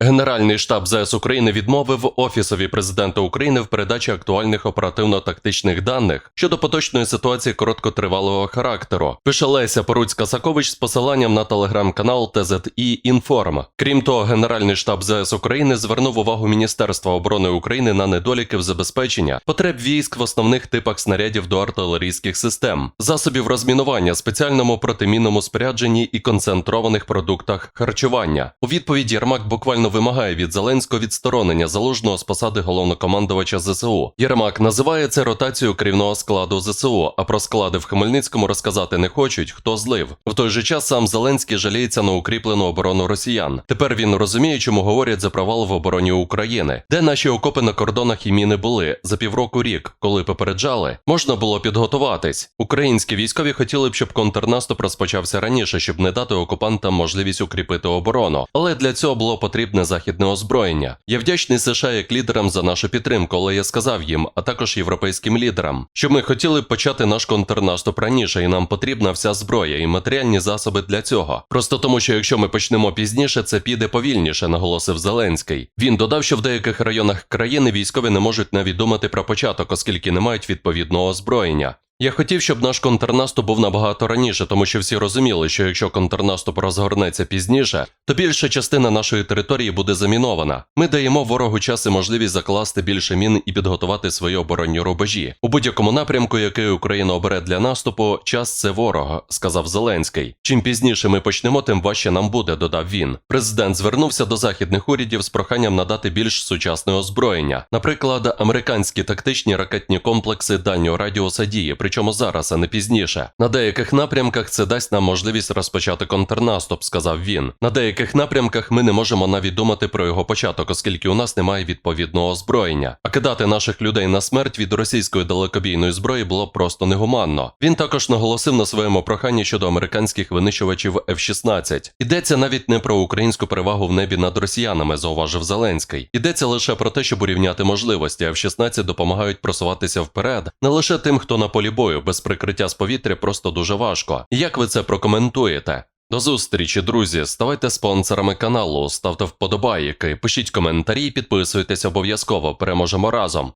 Генеральний штаб ЗС України відмовив Офісові президента України в передачі актуальних оперативно-тактичних даних щодо поточної ситуації короткотривалого характеру. Пише Леся Поруцька Сакович з посиланням на телеграм-канал ТЗІ Інформ. Крім того, Генеральний штаб ЗС України звернув увагу Міністерства оборони України на недоліки в забезпечення потреб військ в основних типах снарядів до артилерійських систем, засобів розмінування, спеціальному протимінному спорядженні і концентрованих продуктах харчування. У відповідь Єрмак буквально вимагає від Зеленського відсторонення залужного з посади головнокомандувача ЗСУ. Єрмак називає це ротацією керівного складу ЗСУ, а про склади в Хмельницькому розказати не хочуть, хто злив. В той же час сам Зеленський жаліється на укріплену оборону росіян. Тепер він розуміє, чому говорять за провал в обороні України, де наші окопи на кордонах і міни були за півроку рік, коли попереджали, можна було підготуватись. Українські військові хотіли б, щоб контрнаступ розпочався раніше, щоб не дати окупантам можливість укріпити оборону. Але для цього було потрібне західне озброєння. Я вдячний США як лідерам за нашу підтримку, але я сказав їм, а також європейським лідерам, що ми хотіли б почати наш контрнаступ раніше, і нам потрібна вся зброя і матеріальні засоби для цього. Просто тому, що якщо ми почнемо пізніше, це піде повільніше, наголосив Зеленський. Він додав, що в деяких районах країни військові не можуть навіть думати про початок, оскільки не мають відповідного озброєння. Я хотів, щоб наш контрнаступ був набагато раніше, тому що всі розуміли, що якщо контрнаступ розгорнеться пізніше, то більша частина нашої території буде замінована. Ми даємо ворогу час і можливість закласти більше мін і підготувати свої оборонні рубежі. У будь-якому напрямку, який Україна обере для наступу, час це ворог, сказав Зеленський. Чим пізніше ми почнемо, тим важче нам буде, додав він. Президент звернувся до західних урядів з проханням надати більш сучасне озброєння, наприклад, американські тактичні ракетні комплекси дальнього радіуса дії причому зараз, а не пізніше. На деяких напрямках це дасть нам можливість розпочати контрнаступ, сказав він. На деяких напрямках ми не можемо навіть думати про його початок, оскільки у нас немає відповідного озброєння. А кидати наших людей на смерть від російської далекобійної зброї було просто негуманно. Він також наголосив на своєму проханні щодо американських винищувачів F-16. Йдеться навіть не про українську перевагу в небі над росіянами, зауважив Зеленський. Йдеться лише про те, щоб урівняти можливості. F-16 допомагають просуватися вперед не лише тим, хто на полі бою без прикриття з повітря просто дуже важко. Як ви це прокоментуєте? До зустрічі, друзі. Ставайте спонсорами каналу, ставте вподобайки, пишіть коментарі, підписуйтесь обов'язково. Переможемо разом.